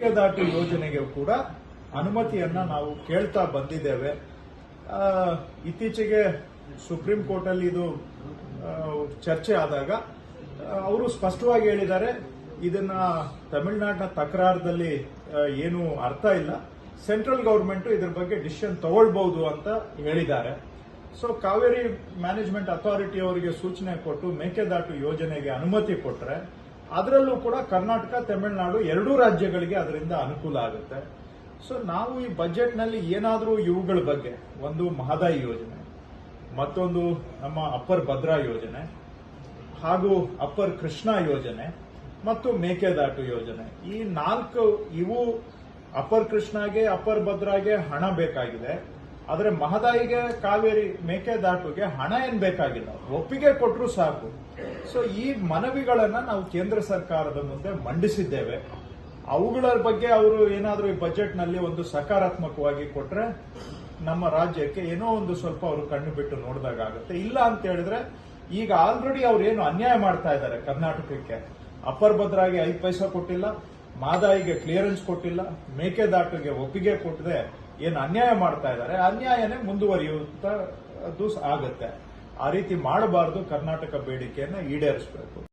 ಮೇಕೆದಾಟು ಯೋಜನೆಗೆ ಕೂಡ ಅನುಮತಿಯನ್ನ ನಾವು ಕೇಳ್ತಾ ಬಂದಿದ್ದೇವೆ. ಇತ್ತೀಚೆಗೆ ಸುಪ್ರೀಂ ಕೋರ್ಟ್ ಅಲ್ಲಿ ಇದು ಚರ್ಚೆ ಆದಾಗ ಅವರು ಸ್ಪಷ್ಟವಾಗಿ ಹೇಳಿದ್ದಾರೆ, ಇದನ್ನ ತಮಿಳುನಾಡಿನ ತಕರಾರದಲ್ಲಿ ಏನು ಅರ್ಥ ಇಲ್ಲ. ಸೆಂಟ್ರಲ್ ಗವರ್ಮೆಂಟ್ ಇದರ ಬಗ್ಗೆ ಡಿಸಿಷನ್ ತಗೊಳ್ಬಹುದು ಅಂತ ಹೇಳಿದ್ದಾರೆ. ಸೊ, ಕಾವೇರಿ ಮ್ಯಾನೇಜ್ಮೆಂಟ್ ಅಥಾರಿಟಿ ಅವರಿಗೆ ಸೂಚನೆ ಕೊಟ್ಟು ಮೇಕೆದಾಟು ಯೋಜನೆಗೆ ಅನುಮತಿ ಕೊಟ್ಟರೆ ಅದರಲ್ಲೂ ಕೂಡ ಕರ್ನಾಟಕ, ತಮಿಳುನಾಡು ಎರಡೂ ರಾಜ್ಯಗಳಿಗೆ ಅದರಿಂದ ಅನುಕೂಲ ಆಗುತ್ತೆ. ಸೊ ನಾವು ಈ ಬಜೆಟ್ನಲ್ಲಿ ಏನಾದರೂ ಇವುಗಳ ಬಗ್ಗೆ, ಒಂದು ಮಹದಾಯಿ ಯೋಜನೆ, ಮತ್ತೊಂದು ನಮ್ಮ ಅಪ್ಪರ್ ಭದ್ರಾ ಯೋಜನೆ, ಹಾಗೂ ಅಪ್ಪರ್ ಕೃಷ್ಣಾ ಯೋಜನೆ, ಮತ್ತು ಮೇಕೆದಾಟು ಯೋಜನೆ, ಈ ನಾಲ್ಕು ಇವು ಅಪ್ಪರ್ ಕೃಷ್ಣಾಗೆ, ಅಪ್ಪರ್ ಭದ್ರಾಗೆ ಹಣ ಬೇಕಾಗಿದೆ. ಆದರೆ ಮಹದಾಯಿಗೆ ಕಾವೇರಿ ಮೇಕೆದಾಟುಗೆ ಹಣ ಏನು ಬೇಕಾಗಿಲ್ಲ. ಒಪ್ಪಿಗೆ ಕೊಟ್ಟರು ಸಾಕು. ಸೊ ಈ ಮನವಿಗಳನ್ನ ನಾವು ಕೇಂದ್ರ ಸರ್ಕಾರದ ಮುಂದೆ ಮಂಡಿಸಿದ್ದೇವೆ. ಅವುಗಳ ಬಗ್ಗೆ ಅವರು ಏನಾದರೂ ಈ ಬಜೆಟ್ನಲ್ಲಿ ಒಂದು ಸಕಾರಾತ್ಮಕವಾಗಿ ಕೊಟ್ಟರೆ ನಮ್ಮ ರಾಜ್ಯಕ್ಕೆ ಏನೋ ಒಂದು ಸ್ವಲ್ಪ ಅವರು ಕಣ್ಣು ಬಿಟ್ಟು ನೋಡಿದಾಗ ಆಗುತ್ತೆ. ಇಲ್ಲ ಅಂತ ಹೇಳಿದ್ರೆ ಈಗ ಆಲ್ರೆಡಿ ಅವ್ರು ಏನು ಅನ್ಯಾಯ ಮಾಡ್ತಾ ಇದ್ದಾರೆ ಕರ್ನಾಟಕಕ್ಕೆ. ಅಪ್ಪರ್ ಭದ್ರಾಗೆ ಐದು ಪೈಸಾ ಕೊಟ್ಟಿಲ್ಲ, ಮಾದಾಯಿಗೆ ಕ್ಲಿಯರೆನ್ಸ್ ಕೊಟ್ಟಿಲ್ಲ ಮೇಕೆದಾಟುಗೆ ಒಪ್ಪಿಗೆ ಕೊಟ್ಟದೆ ಏನು ಅನ್ಯಾಯ ಮಾಡ್ತಾ ಇದ್ದಾರೆ ಅನ್ಯಾಯನೇ ಮುಂದುವರಿಯುತ್ತಾ ಅದು ಆಗುತ್ತೆ. ಆ ರೀತಿ ಮಾಡಬಾರದು ಕರ್ನಾಟಕ ಬೇಡಿಕೆಯನ್ನ ಈಡೇರಿಸಬೇಕು.